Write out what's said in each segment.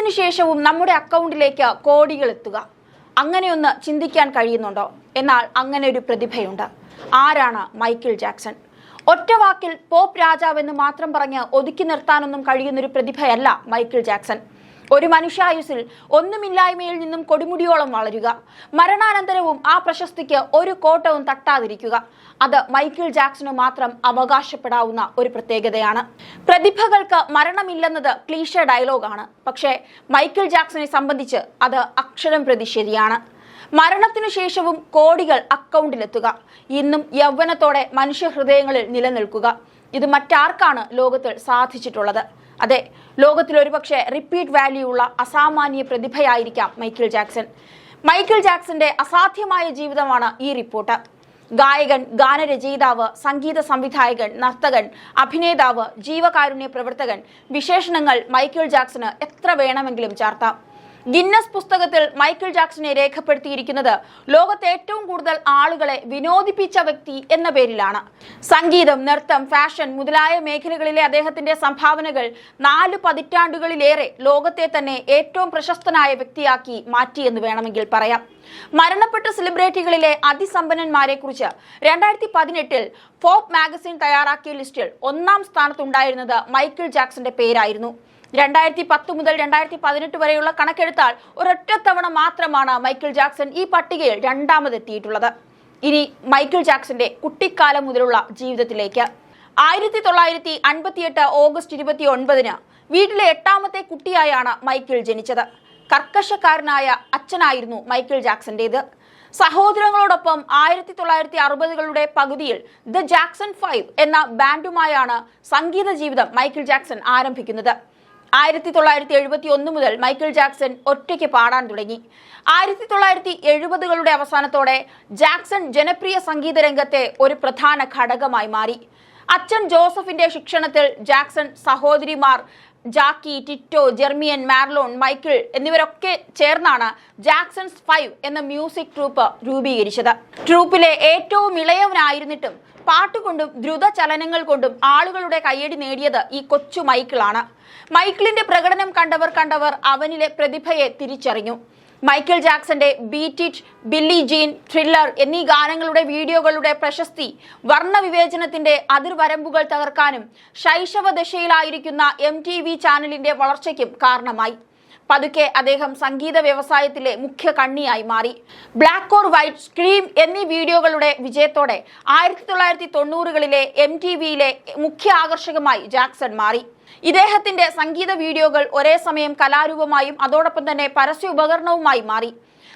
മരണത്തിന് ശേഷവും നമ്മുടെ അക്കൗണ്ടിലേക്ക് കോടികൾ എത്തുക അങ്ങനെയൊന്ന് ചിന്തിക്കാൻ കഴിയുന്നുണ്ടോ? എന്നാൽ അങ്ങനെ ഒരു പ്രതിഭയുണ്ട്. ആരാണ് മൈക്കിൾ ജാക്സൺ? ഒറ്റ വാക്കിൽ പോപ്പ് രാജാവെന്ന് മാത്രം പറഞ്ഞ് ഒതുക്കി നിർത്താനൊന്നും കഴിയുന്നൊരു പ്രതിഭയല്ല മൈക്കിൾ ജാക്സൺ. ഒരു മനുഷ്യായുസിൽ ഒന്നുമില്ലായ്മയിൽ നിന്നും കൊടുമുടിയോളം വളരുക. മരണാനന്തരവും ആ പ്രശസ്തിക്ക് ഒരു കോട്ടവും തട്ടാതിരിക്കുക. അത് മൈക്കിൾ ജാക്സന് മാത്രം അവകാശപ്പെടാവുന്ന ഒരു പ്രത്യേകതയാണ്. പ്രതിഭകൾക്ക് മരണമില്ലെന്നത് ക്ലീഷ ഡയലോഗാണ്. പക്ഷേ മൈക്കിൾ ജാക്സനെ സംബന്ധിച്ച് അത് അക്ഷരം പ്രതി ശരിയാണ്. മരണത്തിനു ശേഷവും കോടികൾ അക്കൗണ്ടിലെത്തുക. ഇന്നും യൗവനത്തോടെ മനുഷ്യഹൃദയങ്ങളിൽ നിലനിൽക്കുക. ഇത് മറ്റാർക്കാണ് ലോകത്തിൽ സാധിച്ചിട്ടുള്ളത്? അതെ ലോകത്തിൽ ഒരുപക്ഷെ റിപ്പീറ്റ് വാല്യൂ ഉള്ള അസാമാന്യ പ്രതിഭയായിരിക്കാം മൈക്കിൾ ജാക്സൺ. മൈക്കിൾ ജാക്സന്റെ അസാധ്യമായ ജീവിതമാണ് ഈ റിപ്പോർട്ട്. ഗായകൻ ഗാനരചയിതാവ് സംഗീത സംവിധായകൻ നർത്തകൻ അഭിനേതാവ് ജീവകാരുണ്യ പ്രവർത്തകൻ വിശേഷണങ്ങൾ മൈക്കിൾ ജാക്സന് എത്ര വേണമെങ്കിലും ചാർത്താം. ഗിന്നസ് പുസ്തകത്തിൽ മൈക്കിൾ ജാക്സനെ രേഖപ്പെടുത്തിയിരിക്കുന്നത് ലോകത്തെ ഏറ്റവും കൂടുതൽ ആളുകളെ വിനോദിപ്പിച്ച വ്യക്തി എന്ന പേരിലാണ്. സംഗീതം നൃത്തം ഫാഷൻ മുതലായ മേഖലകളിലെ അദ്ദേഹത്തിന്റെ സംഭാവനകൾ നാല് പതിറ്റാണ്ടുകളിലേറെ ലോകത്തെ തന്നെ ഏറ്റവും പ്രശസ്തനായ വ്യക്തിയാക്കി മാറ്റിയെന്ന് വേണമെങ്കിൽ പറയാം. മരണപ്പെട്ട സെലിബ്രിറ്റികളിലെ അതിസമ്പന്നന്മാരെ കുറിച്ച് രണ്ടായിരത്തി പതിനെട്ടിൽ ഫോപ്പ് മാഗസിൻ തയ്യാറാക്കിയ ലിസ്റ്റിൽ ഒന്നാം സ്ഥാനത്തുണ്ടായിരുന്നത് മൈക്കിൾ ജാക്സന്റെ പേരായിരുന്നു. രണ്ടായിരത്തി പത്ത് മുതൽ രണ്ടായിരത്തി പതിനെട്ട് വരെയുള്ള കണക്കെടുത്താൽ ഒരൊറ്റ തവണ മാത്രമാണ് മൈക്കിൾ ജാക്സൺ ഈ പട്ടികയിൽ രണ്ടാമതെത്തിയിട്ടുള്ളത്. ഇനി മൈക്കിൾ ജാക്സന്റെ കുട്ടിക്കാലം മുതലുള്ള ജീവിതത്തിലേക്ക്. ആയിരത്തി തൊള്ളായിരത്തി അൻപത്തിയെട്ട് ഓഗസ്റ്റ് ഇരുപത്തി ഒൻപതിന് വീട്ടിലെ എട്ടാമത്തെ കുട്ടിയായാണ് മൈക്കിൾ ജനിച്ചത്. കർക്കശക്കാരനായ അച്ഛനായിരുന്നു മൈക്കിൾ ജാക്സന്റേത്. സഹോദരങ്ങളോടൊപ്പം ആയിരത്തി തൊള്ളായിരത്തി അറുപതുകളുടെ പകുതിയിൽ ദ ജാക്സൺ ഫൈവ് എന്ന ബാൻഡുമായാണ് സംഗീത ജീവിതം മൈക്കിൾ ജാക്സൺ ആരംഭിക്കുന്നത്. ആയിരത്തി തൊള്ളായിരത്തി എഴുപത്തി ഒന്ന് മുതൽ മൈക്കിൾ ജാക്സൺ ഒറ്റയ്ക്ക് പാടാൻ തുടങ്ങി. ആയിരത്തി തൊള്ളായിരത്തി എഴുപതുകളുടെ അവസാനത്തോടെ ജാക്സൺ ജനപ്രിയ സംഗീത രംഗത്തെ ഒരു പ്രധാന ഘടകമായി മാറി. അച്ഛൻ ജോസഫിന്റെ ശിക്ഷണത്തിൽ ജാക്സൺ സഹോദരിമാർ Jackie Tito Jermaine Marlon Michael എന്നിവരൊക്കെ ചേർന്നാണ് ജാക്സൺസ് ഫൈവ് എന്ന മ്യൂസിക് ട്രൂപ്പ് രൂപീകരിച്ചത്. ട്രൂപ്പിലെ ഏറ്റവും ഇളയവനായിരുന്നിട്ടും പാട്ടുകൊണ്ടും ദ്രുത ചലനങ്ങൾ കൊണ്ടും ആളുകളുടെ കയ്യടി നേടിയത് ഈ കൊച്ചു മൈക്കിളാണ്. മൈക്കിളിന്റെ പ്രകടനം കണ്ടവർ കണ്ടവർ അവനിലെ പ്രതിഭയെ തിരിച്ചറിഞ്ഞു. Michael ജാക്സന്റെ beat it Billie Jean thriller എന്നീ ഗാനങ്ങളുടെ വീഡിയോകളുടെ പ്രശസ്തി വർണവിവേചനത്തിന്റെ അതിർവരമ്പുകൾ തകർക്കാനും ശൈശവ ദശയിലായിരിക്കുന്ന എം ടി വി ചാനലിന്റെ വളർച്ചയ്ക്കും കാരണമായി. പതുക്കെ അദ്ദേഹം സംഗീത വ്യവസായത്തിലെ മുഖ്യ കണ്ണിയായി മാറി. ബ്ലാക്ക് ഓർ വൈറ്റ് സ്ക്രീം എന്നീ വീഡിയോകളുടെ വിജയത്തോടെ ആയിരത്തി തൊള്ളായിരത്തി തൊണ്ണൂറുകളിലെ എം ടി വിയിലെ മുഖ്യ ആകർഷകമായി ജാക്സൺ മാറി. ഇദ്ദേഹത്തിന്റെ സംഗീത വീഡിയോകൾ ഒരേ സമയം കലാരൂപമായും അതോടൊപ്പം തന്നെ പരസ്യ ഉപകരണവുമായി മാറി.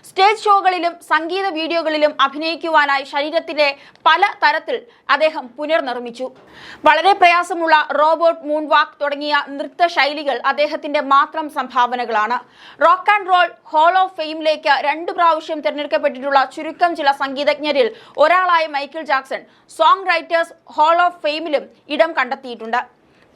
സ്റ്റേജ് ഷോകളിലും സംഗീത വീഡിയോകളിലും അഭിനയിക്കുവാനായി ശരീരത്തിലെ പല തരത്തിൽ അദ്ദേഹം പുനർനിർമ്മിച്ചു. വളരെ പ്രയാസമുള്ള റോബോട്ട് മൂൺ വാക്ക് തുടങ്ങിയ നൃത്ത ശൈലികൾ അദ്ദേഹത്തിന്റെ മാത്രം സംഭാവനകളാണ്. Rock and roll hall of ഫെയിമിലേക്ക് രണ്ട് പ്രാവശ്യം തിരഞ്ഞെടുക്കപ്പെട്ടിട്ടുള്ള ചുരുക്കം ചില സംഗീതജ്ഞരിൽ ഒരാളായ Michael Jackson songwriters hall of ഫെയിമിലും ഇടം കണ്ടെത്തിയിട്ടുണ്ട്.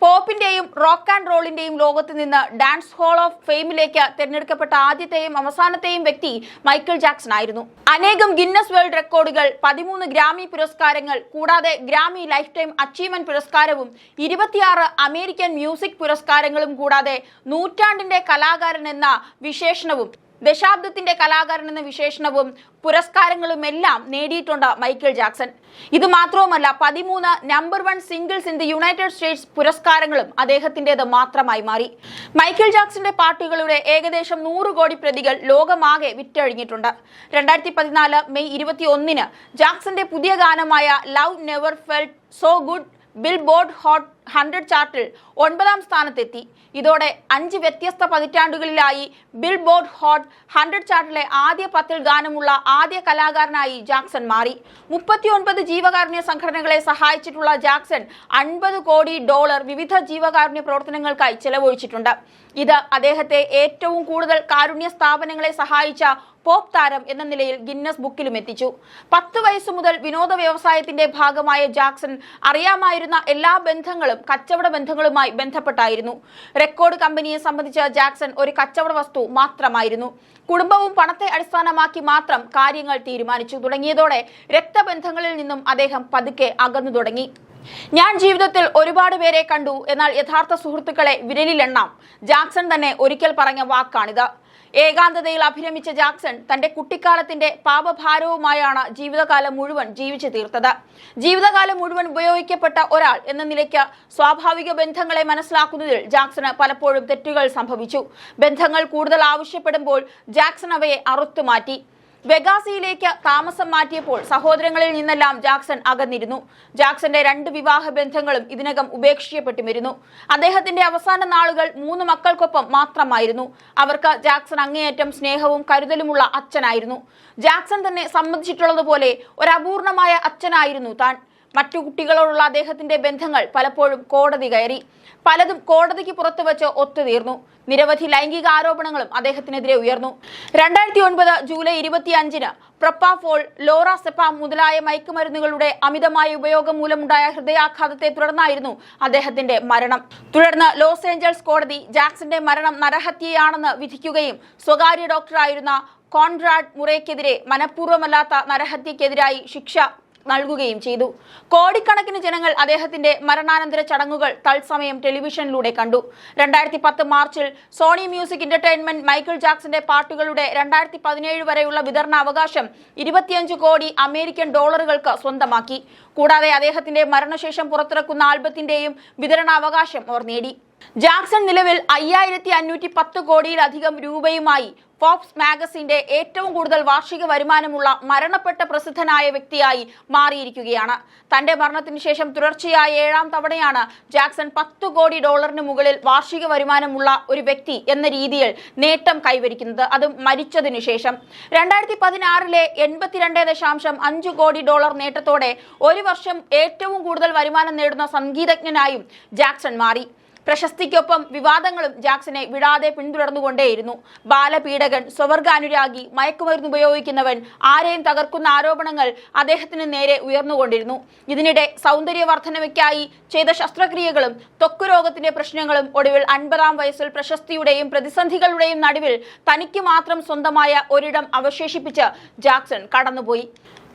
പോപ്പിന്റെയും റോക്ക് ആൻഡ് റോളിന്റെയും ലോകത്ത് നിന്ന് ഡാൻസ് ഹോൾ ഓഫ് ഫെയിമിലേക്ക് തിരഞ്ഞെടുക്കപ്പെട്ട ആദ്യത്തെയും അവസാനത്തെയും വ്യക്തി മൈക്കിൾ ജാക്സൺ ആയിരുന്നു. അനേകം ഗിന്നസ് വേൾഡ് റെക്കോർഡുകൾ പതിമൂന്ന് ഗ്രാമി പുരസ്കാരങ്ങൾ കൂടാതെ ഗ്രാമി ലൈഫ് ടൈം അച്ചീവ്മെന്റ് പുരസ്കാരവും ഇരുപത്തിയാറ് അമേരിക്കൻ മ്യൂസിക് പുരസ്കാരങ്ങളും കൂടാതെ നൂറ്റാണ്ടിന്റെ കലാകാരൻ എന്ന വിശേഷണവും ദശാബ്ദത്തിന്റെ കലാകാരൻ എന്ന വിശേഷണവും പുരസ്കാരങ്ങളും എല്ലാം നേടിയിട്ടുണ്ട് മൈക്കിൾ ജാക്സൺ. ഇത് മാത്രവുമല്ല പതിമൂന്ന് number one singles in the United States പുരസ്കാരങ്ങളും അദ്ദേഹത്തിന്റെത് മാത്രമായി മാറി. മൈക്കിൾ ജാക്സന്റെ പാട്ടുകളുടെ ഏകദേശം നൂറ് കോടി പ്രതികൾ ലോകമാകെ വിറ്റഴിഞ്ഞിട്ടുണ്ട്. രണ്ടായിരത്തി പതിനാല് മെയ് ഇരുപത്തി ഒന്നിന് ജാക്സന്റെ പുതിയ ഗാനമായ love never felt so good billboard hot hundred ചാർട്ടിൽ ഒൻപതാം സ്ഥാനത്തെത്തി. ഇതോടെ അഞ്ച് വ്യത്യസ്ത പതിറ്റാണ്ടുകളിലായി ബിൽ ബോർഡ് ഹോട്ട് ഹൺഡ്രഡ് ചാർട്ടിലെ ആദ്യ പത്തിൽ ഗാനമുള്ള ആദ്യ കലാകാരനായി ജാക്സൺ മാറി. മുപ്പത്തിയൊൻപത് ജീവകാരുണ്യ സംഘടനകളെ സഹായിച്ചിട്ടുള്ള ജാക്സൺ അൻപത് കോടി ഡോളർ വിവിധ ജീവകാരുണ്യ പ്രവർത്തനങ്ങൾക്കായി ചെലവഴിച്ചിട്ടുണ്ട്. ഇത് അദ്ദേഹത്തെ ഏറ്റവും കൂടുതൽ കാരുണ്യ സ്ഥാപനങ്ങളെ സഹായിച്ച പോപ്പ് താരം എന്ന നിലയിൽ ഗിന്നസ് ബുക്കിലും എത്തിച്ചു. പത്ത് വയസ്സു മുതൽ വിനോദ വ്യവസായത്തിന്റെ ഭാഗമായ ജാക്സൺ അറിയാമായിരുന്ന എല്ലാ ബന്ധങ്ങളും കച്ചവട ബന്ധങ്ങളുമായി ബന്ധപ്പെട്ടായിരുന്നു. റെക്കോർഡ് കമ്പനിയെ സംബന്ധിച്ച ജാക്സൺ ഒരു കച്ചവട വസ്തു മാത്രമായിരുന്നു. കുടുംബവും പണത്തെ അടിസ്ഥാനമാക്കി മാത്രം കാര്യങ്ങൾ തീരുമാനിച്ചു. തുടങ്ങിയതോടെ രക്തബന്ധങ്ങളിൽ നിന്നും അദ്ദേഹം പതുക്കെ അകന്നു തുടങ്ങി. ഞാൻ ജീവിതത്തിൽ ഒരുപാട് പേരെ കണ്ടു. എന്നാൽ യഥാർത്ഥ സുഹൃത്തുക്കളെ വിരലിലെണ്ണാം. ജാക്സൺ തന്നെ ഒരിക്കൽ പറഞ്ഞ വാക്കാണിത്. ഏകാന്തതയിൽ അഭിരമിച്ച ജാക്സൺ തന്റെ കുട്ടിക്കാലത്തിന്റെ പാപഭാരവുമായാണ് ജീവിതകാലം മുഴുവൻ ജീവിച്ചു തീർത്തത്. ജീവിതകാലം മുഴുവൻ ഉപയോഗിക്കപ്പെട്ട ഒരാൾ എന്ന നിലയ്ക്ക് സ്വാഭാവിക ബന്ധങ്ങളെ മനസ്സിലാക്കുന്നതിൽ ജാക്സണ് പലപ്പോഴും തെറ്റുകൾ സംഭവിച്ചു. ബന്ധങ്ങൾ കൂടുതൽ ആവശ്യപ്പെടുമ്പോൾ ജാക്സൺ അവയെ അറുത്തുമാറ്റി. വെഗാസിയിലേക്ക് താമസം മാറ്റിയപ്പോൾ സഹോദരങ്ങളിൽ നിന്നെല്ലാം ജാക്സൺ അകന്നിരുന്നു. ജാക്സന്റെ രണ്ട് വിവാഹ ബന്ധങ്ങളും ഇതിനകം ഉപേക്ഷിക്കപ്പെട്ടുമിരുന്നു. അദ്ദേഹത്തിന്റെ അവസാന നാളുകൾ മൂന്ന് മക്കൾക്കൊപ്പം മാത്രമായിരുന്നു. അവർക്ക് ജാക്സൺ അങ്ങേയറ്റം സ്നേഹവും കരുതലുമുള്ള അച്ഛനായിരുന്നു. ജാക്സൺ തന്നെ സംബന്ധിച്ചിട്ടുള്ളതുപോലെ ഒരു അപൂർണമായ അച്ഛനായിരുന്നു താൻ. മറ്റു കുട്ടികളോടുള്ള അദ്ദേഹത്തിന്റെ ബന്ധങ്ങൾ പലപ്പോഴും കോടതി കയറി. പലതും കോടതിക്ക് പുറത്തു വെച്ച് ഒത്തുതീർന്നു. നിരവധി ലൈംഗിക ആരോപണങ്ങളും അദ്ദേഹത്തിനെതിരെ ഉയർന്നു. രണ്ടായിരത്തി ഒൻപത് ജൂലൈ ഇരുപത്തി അഞ്ചിന് പ്രപ്പാഫോൾ ലോറാസെപ്പാം മുതലായ മയക്കുമരുന്നുകളുടെ അമിതമായ ഉപയോഗം മൂലമുണ്ടായ ഹൃദയാഘാതത്തെ തുടർന്നായിരുന്നു അദ്ദേഹത്തിന്റെ മരണം. തുടർന്ന് ലോസ് ഏഞ്ചൽസ് കോടതി ജാക്സന്റെ മരണം നരഹത്യയാണെന്ന് വിധിക്കുകയും സ്വകാര്യ ഡോക്ടറായിരുന്ന കോൺറാഡ് മുറയ്ക്കെതിരെ മനഃപൂർവമല്ലാത്ത നരഹത്യക്കെതിരായി ശിക്ഷ നൽകുകയും ചെയ്തു. കോടിക്കണക്കിന് ജനങ്ങൾ അദ്ദേഹത്തിന്റെ മരണാനന്തര ചടങ്ങുകൾ തത്സമയം ടെലിവിഷനിലൂടെ കണ്ടു. രണ്ടായിരത്തി പത്ത് മാർച്ചിൽ സോണി മ്യൂസിക് എന്റർടൈൻമെന്റ് മൈക്കിൾ ജാക്സന്റെ പാട്ടുകളുടെ രണ്ടായിരത്തി പതിനേഴ് വരെയുള്ള വിതരണ അവകാശം ഇരുപത്തിയഞ്ച് കോടി അമേരിക്കൻ ഡോളറുകൾക്ക് സ്വന്തമാക്കി. കൂടാതെ അദ്ദേഹത്തിന്റെ മരണശേഷം പുറത്തിറക്കുന്ന ആൽബത്തിന്റെയും വിതരണാവകാശം അവർ നേടി. ജാക്സൺ നിലവിൽ അയ്യായിരത്തി അഞ്ഞൂറ്റി പത്ത് കോടിയിലധികം രൂപയുമായി ഫോബ്സ് മാഗസിന്റെ ഏറ്റവും കൂടുതൽ വാർഷിക വരുമാനമുള്ള മരണപ്പെട്ട പ്രസിദ്ധനായ വ്യക്തിയായി മാറിയിരിക്കുകയാണ്. തന്റെ മരണത്തിന് ശേഷം തുടർച്ചയായ ഏഴാം തവണയാണ് ജാക്സൺ പത്ത് കോടി ഡോളറിന് മുകളിൽ വാർഷിക വരുമാനമുള്ള ഒരു വ്യക്തി എന്ന രീതിയിൽ നേട്ടം കൈവരിക്കുന്നത്. അത് മരിച്ചതിനു ശേഷം. രണ്ടായിരത്തി പതിനാറിലെ എൺപത്തിരണ്ട് ദശാംശം അഞ്ച് കോടി ഡോളർ നേട്ടത്തോടെ ഒരു വർഷം ഏറ്റവും കൂടുതൽ വരുമാനം നേടുന്ന സംഗീതജ്ഞനായും ജാക്സൺ മാറി. പ്രശസ്തിക്കൊപ്പം വിവാദങ്ങളും ജാക്സനെ വിടാതെ പിന്തുടർന്നുകൊണ്ടേയിരുന്നു. ബാലപീഡകൻ സ്വവർഗാനുരാഗി മയക്കുമരുന്ന് ഉപയോഗിക്കുന്നവൻ ആരെയും തകർക്കുന്ന ആരോപണങ്ങൾ അദ്ദേഹത്തിന് നേരെ ഉയർന്നുകൊണ്ടിരുന്നു. ഇതിനിടെ സൗന്ദര്യവർദ്ധനവയ്ക്കായി ചെയ്ത ശസ്ത്രക്രിയകളും ത്വക്ക് രോഗത്തിന്റെ പ്രശ്നങ്ങളും ഒടുവിൽ അൻപതാം വയസ്സിൽ പ്രശസ്തിയുടെയും പ്രതിസന്ധികളുടെയും നടുവിൽ തനിക്ക് മാത്രം സ്വന്തമായ ഒരിടം അവശേഷിപ്പിച്ച് ജാക്സൺ കടന്നുപോയി.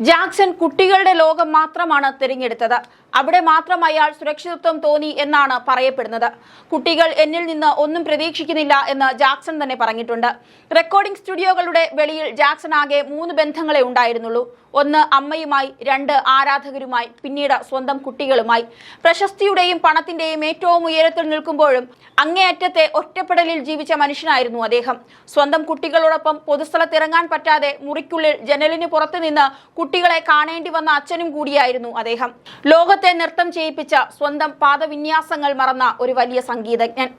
ജാക്സൺ കുട്ടികളുടെ ലോകം മാത്രമാണ് തിരഞ്ഞെടുത്തത്. അവിടെ മാത്രം അയാൾ സുരക്ഷിതത്വം തോന്നി എന്നാണ് പറയപ്പെടുന്നത്. കുട്ടികൾ എന്നിൽ നിന്ന് ഒന്നും പ്രതീക്ഷിക്കുന്നില്ല എന്ന് ജാക്സൺ തന്നെ പറഞ്ഞിട്ടുണ്ട്. റെക്കോർഡിംഗ് സ്റ്റുഡിയോകളുടെ വെളിയിൽ ജാക്സൺ ആകെ മൂന്ന് ബന്ധങ്ങളെ ഉണ്ടായിരുന്നുള്ളൂ. ഒന്ന് അമ്മയുമായി രണ്ട് ആരാധകരുമായി പിന്നീട് സ്വന്തം കുട്ടികളുമായി. പ്രശസ്തിയുടെയും പണത്തിന്റെയും ഏറ്റവും ഉയരത്തിൽ നിൽക്കുമ്പോഴും അങ്ങേയറ്റത്തെ ഒറ്റപ്പെടലിൽ ജീവിച്ച മനുഷ്യനായിരുന്നു അദ്ദേഹം. സ്വന്തം കുട്ടികളോടൊപ്പം പൊതുസ്ഥലത്തിറങ്ങാൻ പറ്റാതെ മുറിക്കുള്ളിൽ ജനലിന് പുറത്തു നിന്ന് കുട്ടികളെ കാണേണ്ടി വന്ന അച്ഛനും കൂടിയായിരുന്നു അദ്ദേഹം. ലോകത്തെ നൃത്തം ചെയ്യിപ്പിച്ച സ്വന്തം പാദവിന്യാസങ്ങൾ മറന്ന ഒരു വലിയ സംഗീതജ്ഞൻ.